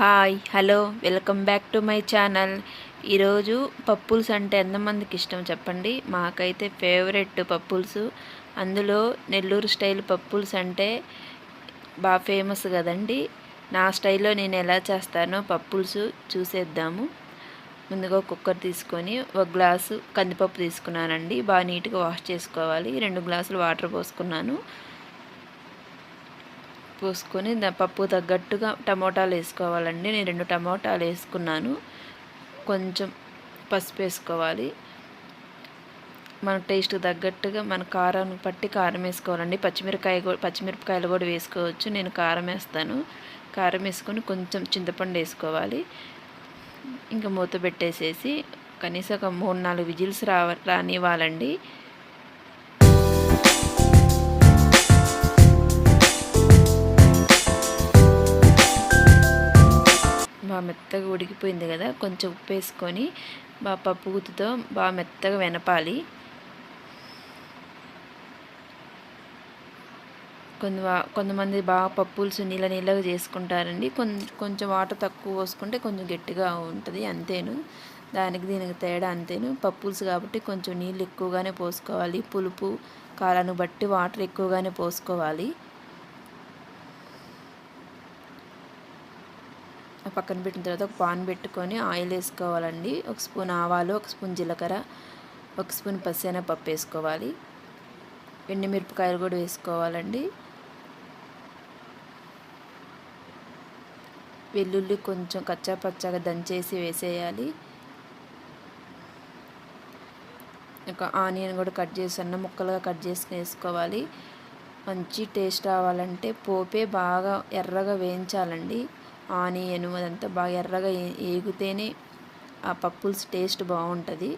Hi hello welcome back to my channel. ఈరోజు పప్పుల్స్ అంటే ఎంతమందికి ఇష్టం చెప్పండి? మాకైతే ఫేవరెట్ పప్పుల్స్. అందులో నెల్లూరు స్టైల్ పప్పుల్స్ అంటే బాగా ఫేమస్ కదండి. నా స్టైల్లో నేను ఎలా చేస్తానో పప్పుల్స్ చూసేద్దాము. ముందుగా కుక్కర్ తీసుకొని ఒక గ్లాసు కందిపప్పు తీసుకున్నానండి. బాగా నీట్గా వాష్ చేసుకోవాలి. రెండు గ్లాసులు వాటర్ పోసుకున్నాను. పోసుకొని పప్పు తగ్గట్టుగా టమోటాలు వేసుకోవాలండి. నేను రెండు టమోటాలు వేసుకున్నాను. కొంచెం పసుపు వేసుకోవాలి. మన టేస్ట్ తగ్గట్టుగా మన కారం పట్టి కారం వేసుకోవాలండి. పచ్చిమిరకాయ పచ్చిమిరపకాయలు కూడా వేసుకోవచ్చు. నేను కారం వేస్తాను. కారం వేసుకొని కొంచెం చింతపండు వేసుకోవాలి. ఇంకా మూత పెట్టేసేసి కనీసం ఒక మూడు నాలుగు విజిల్స్ రావ రానివ్వాలండి. బాగా మెత్తగా ఉడికిపోయింది కదా కొంచెం ఉప్పు వేసుకొని బాగా పప్పు గుత్తుతో బాగా మెత్తగా వెనపాలి. కొంత కొంతమంది బాగా పప్పులుసు నీళ్ళ నీళ్ళగా చేసుకుంటారండి. కొంచెం వాటర్ తక్కువ పోసుకుంటే కొంచెం గట్టిగా ఉంటుంది అంతేను. దానికి దీనికి తేడా అంతేను. పప్పులుసు కాబట్టి కొంచెం నీళ్ళు ఎక్కువగానే పోసుకోవాలి. పులుపు కారాన్ని బట్టి వాటర్ ఎక్కువగానే పోసుకోవాలి. పక్కన పెట్టిన తర్వాత ఒక పాన్ పెట్టుకొని ఆయిల్ వేసుకోవాలండి. ఒక స్పూన్ ఆవాలు ఒక స్పూన్ జీలకర్ర ఒక స్పూన్ పప్పు వేసుకోవాలి. ఎండుమిరపకాయలు కూడా వేసుకోవాలండి. వెల్లుల్లి కొంచెం కచ్చా పచ్చగా దంచేసి వేసేయాలి. ఇంకా ఆనియన్ కూడా కట్ చేసి అన్న ముక్కలుగా కట్ చేసి వేసుకోవాలి. మంచి టేస్ట్ రావాలంటే పోపే బాగా ఎర్రగా వేయించాలండి. ఆనియన్ అదంతా బాగా ఎర్రగా ఏగితేనే ఆ పప్పుల్స్ టేస్ట్ బాగుంటుంది.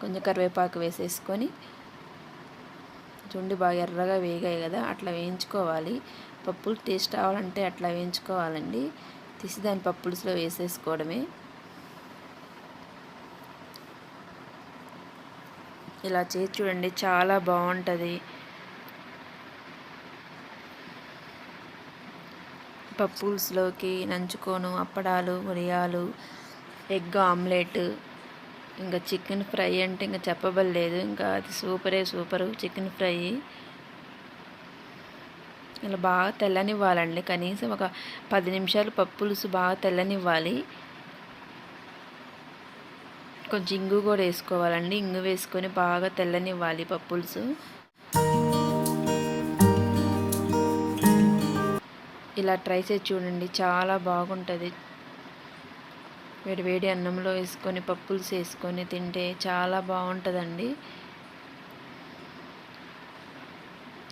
కొంచెం కరివేపాకు వేసేసుకొని చూడండి బాగా ఎర్రగా వేగాయి కదా అట్లా వేయించుకోవాలి. పప్పులు టేస్ట్ అవ్వాలంటే అట్లా వేయించుకోవాలండి. తీసి దాని పప్పులుసులో వేసేసుకోవడమే. ఇలా చేసి చూడండి చాలా బాగుంటుంది. పప్పుల్స్లోకి నంచుకోను అప్పడాలు వడియాలు ఎగ్ ఆమ్లెట్ ఇంకా చికెన్ ఫ్రై అంటే ఇంకా చెప్పబడలేదు. ఇంకా అది సూపరే సూపరు చికెన్ ఫ్రై. ఇలా బాగా తెల్లనివ్వాలండి. కనీసం ఒక పది నిమిషాలు పప్పులుసు బాగా తెల్లనివ్వాలి. కొంచెం ఇంగు కూడా వేసుకోవాలండి. ఇంగు వేసుకొని బాగా తెల్లనివ్వాలి పప్పులుసు. ఇలా ట్రై చేసి చూడండి. చాలా బాగుంటుంది. వేడి వేడి అన్నంలో వేసుకొని పప్పులు వేసుకొని తింటే చాలా బాగుంటుందండి.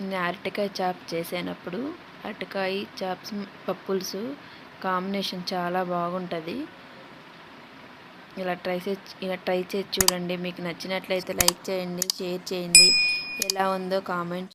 నేను అరటికాయ చాప్ చేసేటప్పుడు అరటికాయ చాప్స్ పప్పుల్స్ కాంబినేషన్ చాలా బాగుంటుంది. ఇలా ట్రై చేసి ఇలా ట్రై చేసి చూడండి. మీకు నచ్చినట్లయితే లైక్ చేయండి షేర్ చేయండి. ఎలా ఉందో కామెంట్